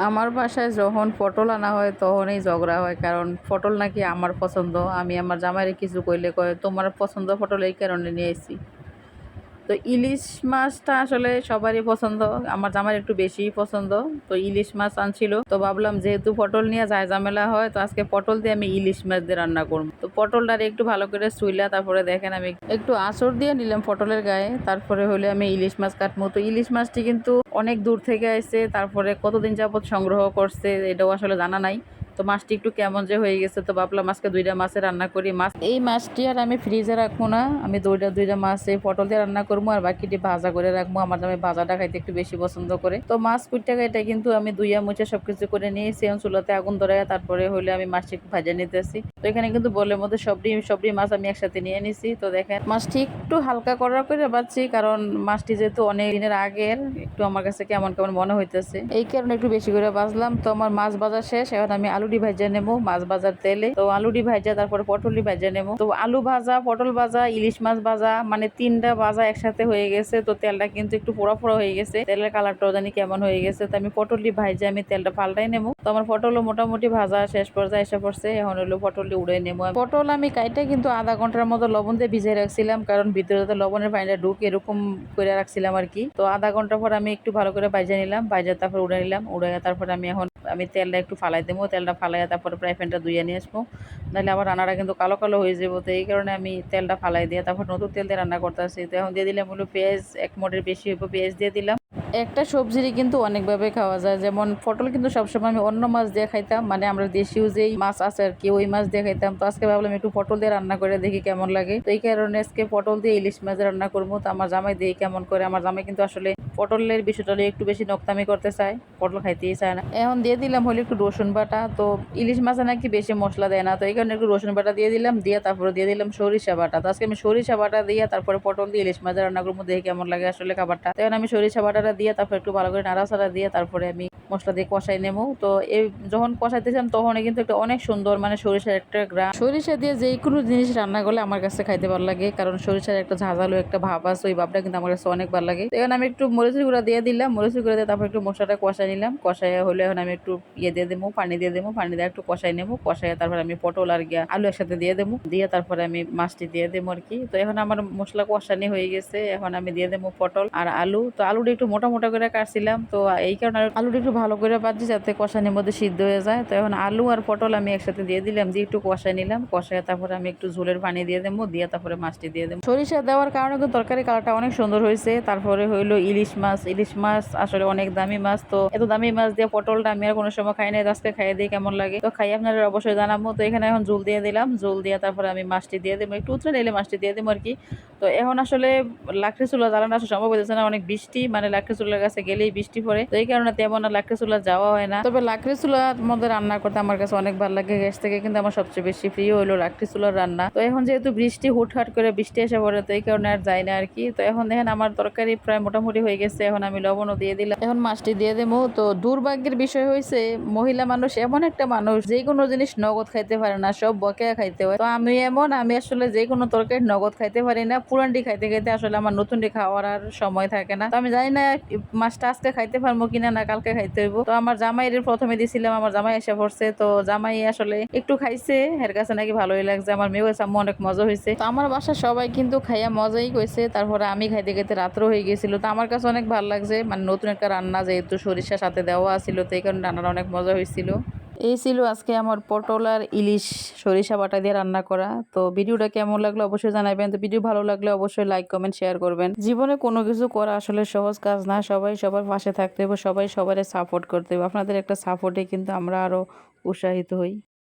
আমার বাসায় যখন পটল আনা হয়, তখনই ঝগড়া হয়, কারণ পটল নাকি আমার পছন্দ। আমি আমার জামাইরে কিছু কইলে কয়, তোমার পছন্দ পটল এই কারণে নিয়ে এসেছি তো ইলিশ মাছটা আসলে সবারই পছন্দ। আমার জামাই একটু বেশিই পছন্দ। তো ইলিশ মাছ আনছিল। তো ভাবলাম যেহেতু পটল নিয়ে যায় ঝামেলা হয়, তো আজকে পটল দিয়ে আমি ইলিশ মাছ দিয়ে রান্না করব। তো পটলটারে একটু ভালো করে শুইলা তারপরে দেখেন আমি একটু আঁচড় দিয়ে নিলাম পটলের গায়ে। তারপরে হলে আমি ইলিশ মাছ কাটবো। তো ইলিশ মাছটি কিন্তু অনেক দূর থেকে আসছে তারপরে কতদিন যাবত সংগ্রহ করছে, এটাও আসলে জানা নাই। তো মাছটি একটু কেমন যে হয়ে গেছে, তো ভাবলাম আজকে দুইটা মাছে রান্না করি। মাছ এই মাছটি আর আমি ফ্রিজে রাখব না, আমি দুইটা দুইটা মাছ এই পটল দিয়ে রান্না করব আর বাকিটি ভাজা করে রাখব, আমার আমি ভাজাটা খাইতে একটু বেশি পছন্দ করে। তো মাছ কুইটা এটা কিন্তু আমি দুইয়া মুছে সবকিছু করে নিয়েছি, এখন চুলাতে আগুন ধরে তারপরে হলে আমি মাছটি একটু ভাজা নিতেছি। তো এখানে কিন্তু বলের মধ্যে সবটি সবটি মাছ আমি একসাথে নিয়ে নিছি। তো দেখেন, মাছটি একটু হালকা করার করে পাচ্ছি কারণ মাছটি যেহেতু অনেক দিনের আগের, একটু আমার কাছে কেমন কেমন মনে হইতেছে। এই কারণে একটু বেশি করে বাজলাম তো আমার মাছ ভাজা শেষ, এখন আমি আলুটি ভাজা নেব, মাছ ভাজার তেলে। তো আলুটি ভাজা, তারপরে পটলটি ভাজা নেব। তো আলু ভাজা, পটল ভাজা, ইলিশ মাছ ভাজা মানে তিনটা ভাজা একসাথে হয়ে গেছে। তো তেলটা কিন্তু একটু পোড়া পোড়া হয়ে গেছে। তেলের কালারটাও জানি কেমন হয়ে গেছে। তো আমি পটলটি ভাজা আমি তেলটা পাল্টাই নেব। তো আমার পটলও মোটামুটি ভাজা শেষ পর্যায়ে এসে পড়ছে। এখন হলো পটলটি উড়ে নেব পটল আমি কাইটে কিন্তু আধা ঘণ্টার মতো লবণ দিয়ে ভিজিয়ে রাখছিলাম, কারণ ভিতরে তো লবণের পানিটা ঢুক এরকম করে রাখছিলাম আর কি। তো আধা ঘণ্টা পর আমি একটু ভালো করে ভাজা নিলাম। ভাজা তারপর উড়ে নিলাম। উড়ে তারপর আমি এখন আমি তেলটা একটু ফালাই দেবো, তেলটা ফালাইয়া তারপরে ফ্রাই প্যানটা ধুয়ে নিয়ে আসব। নাহলে আবার রান্নাটা কিন্তু কালো কালো হয়ে যাব তো এই কারণে আমি তেলটা ফালাই দিয়ে তারপর নতুন তেল দিয়ে রান্না করতে আসি। তো এখন দিয়ে দিলাম হলো পেঁয়াজ, এক মোটের বেশি হইব পেঁয়াজ দিয়ে দিলাম। একটা সবজিরই কিন্তু অনেকভাবে খাওয়া যায়। যেমন পটল কিন্তু সবসময় আমি অন্য মাছ দিয়ে খাইতাম মানে আমরা দেশীয় যেই মাছ আছে আর কি, ওই মাছ দিয়ে খাইতাম। তো আজকে ভাবলাম একটু পটল দিয়ে রান্না করে দেখি কেমন লাগে। তো এই কারণে আজকে পটল দিয়ে ইলিশ মাছ রান্না করব। তো আমার জামাই দিয়ে কেমন করে, আমার জামাই কিন্তু আসলে পটলের বিষয়টা একটু বেশি নক্তামি করতে চায়, পটল খাইতেই চায় না। এখন দিয়ে দিলাম হলে একটু রসুন বাটা। তো ইলিশ মাছে নাকি বেশি মশলা দেয় না, তো এই কারণে একটু রসুন বাটা দিয়ে দিলাম, দিয়ে তারপরে দিয়ে দিলাম সরিষা বাটা। তো আজকে আমি সরিষা বাটা দিয়ে তারপরে পটল দিয়ে ইলিশ মাছ রান্না করব, দেখি কেমন লাগে আসলে খাবারটা। তখন আমি সরিষা বাটাটা দিয়ে, তারপর একটু ভালো করে নাড়াচাড়া দিয়ে, তারপরে আমি মশলা দিয়ে কষাই নেব। তো এই যখন কষাইতেছিলাম তখন কিন্তু একটা অনেক সুন্দর মানে সরিষার একটা গ্রাম সরিষা দিয়ে যে কোনো জিনিস রান্না করলে আমার কাছে খাইতে ভালো লাগে, কারণ সরিষার একটা ঝাঁঝালো একটা ভাব আছে, ওই ভাবটা কিন্তু আমার কাছে অনেক ভালো লাগে। তো এখন আমি একটু মরিচের গুঁড়া দিয়ে দিলাম, মরিচের গুঁড়া দিয়ে তারপর একটু মশলাটা কষাই নিলাম। কষাই হলে এখন আমি একটু ইয়ে দিয়ে দেবো, পানি দিয়ে দেবো, পানি দিয়ে একটু কষাই নেব কষাই তারপর আমি পটল আর গিয়া আলু একসাথে দিয়ে দেবো। দিয়ে তারপরে আমি মাছটি দিয়ে দেবো আর কি। তো এখন আমার মশলা কষানি হয়ে গেছে, এখন আমি দিয়ে দেবো পটল আর আলু। তো আলুটা একটু মোটা মোটা করে কাটছিলাম, তো এই কারণে আলুটা একটু ভালো করে বাজি যাতে কষানির মধ্যে সিদ্ধ হয়ে যায়। তো এখন আলু আর পটল আমি একসাথে দিয়ে দিলাম, দিয়ে একটু কষাই নিলাম কষাই তারপরে আমি একটু ঝোলের পানি দিয়ে দেবো, দিয়ে তারপরে মাছটি দিয়ে দেবো। সরিষা দেওয়ার কারণে কিন্তু তরকারি কালারটা অনেক সুন্দর হয়েছে, তারপরে হইল ইলিশ মাছ ইলিশ মাছ আসলে অনেক দামি মাছ, তো এত দামি মাছ দিয়ে পটলটা আমি আর কোনো সময় খাই নাই, আজকে খাইয়ে দিই কেমন লাগে। তো খাই আপনারা অবশ্যই জানাব, তো এখানে এখন জল দিয়ে দিলাম জল দিয়ে তারপরে আমি মাছটি দিয়ে দেবো, একটু উতরে নিলে মাছটি দিয়ে দেবো আর কি। তো এখন আসলে লাকড়ি চুলা জ্বালানো আসলে সম্ভব হয়েছে না, অনেক বৃষ্টি মানে লাকড়ি চুলার কাছে গেলেই বৃষ্টি পড়ে। তো এই কারণে তেমন লাকড়ি চুলা যাওয়া হয় না। তবে লাকড়ি চুলার মধ্যে রান্না করতে আমার কাছে অনেক ভালো লাগে গ্যাস থেকে, কিন্তু আমার সবচেয়ে বেশি প্রিয় হলো লাকড়ি চুলার রান্না। তো এখন যেহেতু বৃষ্টি হুটহাট করে বৃষ্টি এসে পড়ে, তো এই কারণে আর যাই না আর কি। তো এখন দেখেন আমার তরকারি প্রায় মোটামুটি হয়ে গেছে, এখন আমি লবণও দিয়ে দিলাম। এখন মাছটি দিয়ে দেবো। তো দুর্ভাগ্যের বিষয় হয়েছে, মহিলা মানুষ এমন একটা মানুষ, যে কোনো জিনিস নগদ খাইতে পারে না, সব বকেয়া খাইতে হয়। তো আমি এমন, আমি আসলে যে কোনো তরকারি নগদ খাইতে পারি না, পুরানটি খাইতে খাইতে আসলে আমার নতুনটি খাওয়ার আর সময় থাকে না। তো আমি জানি না মাছটা আজকে খাইতে পারব কিনা না কালকে খাইতে হইব। তো আমার জামাইয়ের প্রথমে দিছিলাম, আমার জামাই এসে পড়ছে। তো জামাই আসলে একটু খাইছে এর কাছে নাকি ভালোই লাগছে। আমার মেয়েও আম্মু অনেক মজা হয়েছে তো আমার বাসা সবাই কিন্তু খাইয়া মজাই কইছে। তারপরে আমি খাইতে খাইতে রাত্র হয়ে গেছিল। তো আমার কাছে অনেক ভালো লাগছে। মানে নতুন একটা রান্না, যেহেতু সরিষা সাথে দেওয়া ছিল তো এই কারণে রান্নাটা অনেক মজা হয়েছিল এই ছিল আজকে আমার পটল আর ইলিশ সরিষা বাটা দিয়ে রান্না করা। তো ভিডিওটা কেমন লাগল অবশ্যই জানাবেন। তো ভিডিও ভালো লাগলে অবশ্যই লাইক কমেন্ট শেয়ার করবেন। জীবনে কোনো কিছু করা আসলে সহজ কাজ না। সবাই সবার পাশে থাকতে হবে, সবাই সবার সাপোর্ট করতে হবে। আপনাদের একটা সাপোর্টে কিন্তু আমরা আরও উৎসাহিত হই।